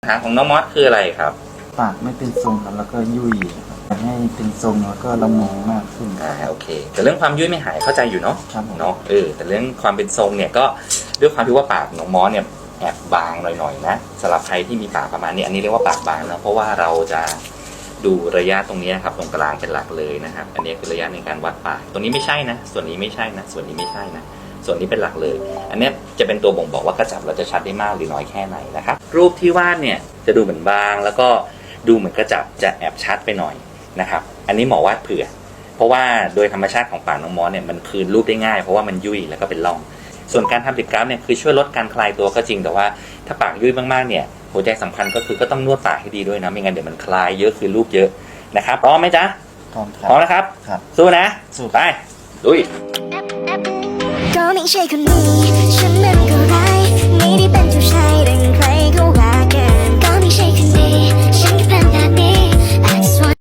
ปัญหาของน้องมอสคืออะไรครับ ปากไม่เป็นทรงครับแล้วก็ยุ่ยครับอยากให้เป็นทรงแล้วก็ละมุนมากขึ้น อ่าโอเค แต่เรื่องความยุ่ยไม่หายเข้าใจอยู่เนาะครับผม เนาะเออแต่เรื่องความเป็นทรงเนี่ยก็ด้วยความที่ว่าปากน้องมอสเนี่ยแอบบางหน่อยๆนะสำหรับใครที่มีปากประมาณนี้อันนี้เรียกว่าปากบางนะเพราะว่าเราจะดูระยะตรงนี้นะครับตรงกลางเป็นหลักเลยนะครับ อันนี้คือระยะในการวัดปากตรงนี้ไม่ใช่นะ ส่วนนี้ไม่ใช่นะ ส่วนนี้ไม่ใช่นะ ส่วนนี้เป็นหลักเลย อันเนี้ยจะเป็นตัวบ่งบอกว่ากระจับเราจะชัดได้มากหรือน้อยแค่ไหนนะครับรูปที่วาดเนี่ยจะดูเหมือนบาง แล้วก็ดูเหมือนกระจับจะแอบชัดไปหน่อยนะครับอันนี้หมอวาดเผื่อ เพราะว่าโดยธรรมชาติของปากน้องมอสเนี่ยมันคืนรูปได้ง่ายเพราะว่ามันยุ่ยแล้วก็เป็นร่อง ส่วนการทำติดกราฟเนี่ยคือช่วยลดการคลายตัวก็จริงแต่ว่าถ้าปากยุ่ยมากๆเนี่ยหัวใจสำคัญก็คือก็ต้องนวดปากให้ดีด้วยนะไม่งั้นเดี๋ยวมันคลายเยอะคือรูปเยอะนะครับพร้อมไหมจ๊ะพร้อมครัพร้อมนะครับครับ สู้นะ สู้ไป ลุย ก็ไม่ใช่คนนี้ฉันมันก็